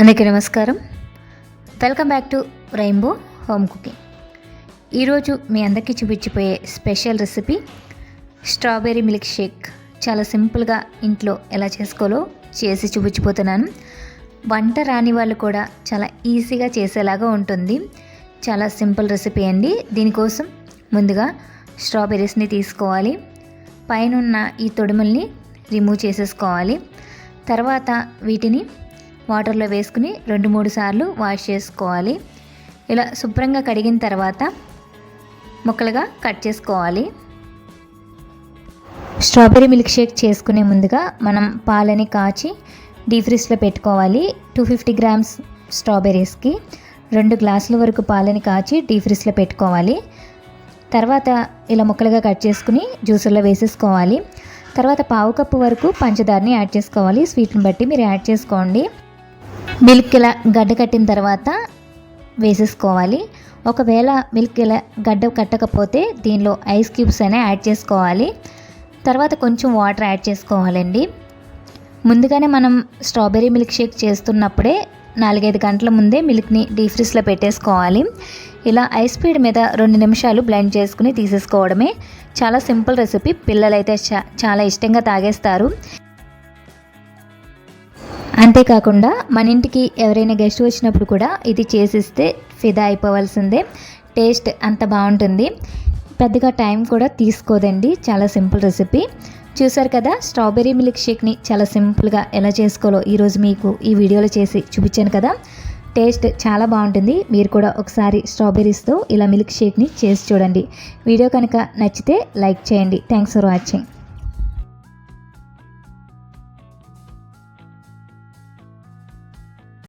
అందరికీ నమస్కారం. Welcome back to rainbow home cooking ఈరోజు మీ అందరికీ చూపించిపోయే special recipe strawberry milk shake. చాలా సింపుల్గా ఇంట్లో ఎలా చేసుకోవాలో చేసి చూపించిపోతున్నాను. వంట రాని వాళ్ళు కూడా చాలా ఈజీగా చేసేలాగా ఉంటుంది. చాలా సింపుల్ రెసిపీ అండి. దీనికోసం ముందుగా స్ట్రాబెర్రీస్ని తీసుకోవాలి. పైన ఉన్న ఈ తొడిమల్ని రిమూవ్ చేసేసుకోవాలి. తర్వాత వీటిని వాటర్లో వేసుకుని రెండు మూడు సార్లు వాష్ చేసుకోవాలి. ఇలా శుభ్రంగా కడిగిన తర్వాత ముక్కలుగా కట్ చేసుకోవాలి. స్ట్రాబెర్రీ మిల్క్ షేక్ చేసుకునే ముందుగా మనం పాలని కాచి డీప్ ఫ్రిజ్లో పెట్టుకోవాలి. టూ ఫిఫ్టీ గ్రామ్స్ స్ట్రాబెర్రీస్కి రెండు గ్లాసుల వరకు పాలని కాచి డీప్ ఫ్రిజ్లో పెట్టుకోవాలి. తర్వాత ఇలా ముక్కలుగా కట్ చేసుకుని జ్యూసర్లో వేసేసుకోవాలి. తర్వాత పావు కప్పు వరకు పంచదారని యాడ్ చేసుకోవాలి. స్వీట్ని బట్టి మీరు యాడ్ చేసుకోండి. మిల్క్ ఇలా గడ్డ కట్టిన తర్వాత వేసేసుకోవాలి. ఒకవేళ మిల్క్ ఇలా గడ్డ కట్టకపోతే దీనిలో ఐస్ క్యూబ్స్ అనే యాడ్ చేసుకోవాలి. తర్వాత కొంచెం వాటర్ యాడ్ చేసుకోవాలండి. ముందుగానే మనం స్ట్రాబెర్రీ మిల్క్ షేక్ చేస్తున్నప్పుడే నాలుగైదు గంటల ముందే మిల్క్ని డీప్ ఫ్రిజ్లో పెట్టేసుకోవాలి. ఇలా ఐ స్పీడ్ మీద రెండు నిమిషాలు బ్లెండ్ చేసుకుని తీసేసుకోవడమే. చాలా సింపుల్ రెసిపీ. పిల్లలైతే చా చాలా ఇష్టంగా తాగేస్తారు. అంతేకాకుండా మన ఇంటికి ఎవరైనా గెస్ట్ వచ్చినప్పుడు కూడా ఇది చేసిస్తే ఫిదా అయిపోవాల్సిందే. టేస్ట్ అంత బాగుంటుంది. పెద్దగా టైం కూడా తీసుకోదండి. చాలా సింపుల్ రెసిపీ. చూసారు కదా స్ట్రాబెర్రీ మిల్క్ షేక్ని చాలా సింపుల్గా ఎలా చేసుకోవాలో ఈరోజు మీకు ఈ వీడియోలో చేసి చూపించాను కదా. టేస్ట్ చాలా బాగుంటుంది. మీరు కూడా ఒకసారి స్ట్రాబెర్రీస్తో ఇలా మిల్క్ షేక్ని చేసి చూడండి. వీడియో కనుక నచ్చితే లైక్ చేయండి. Thanks for watching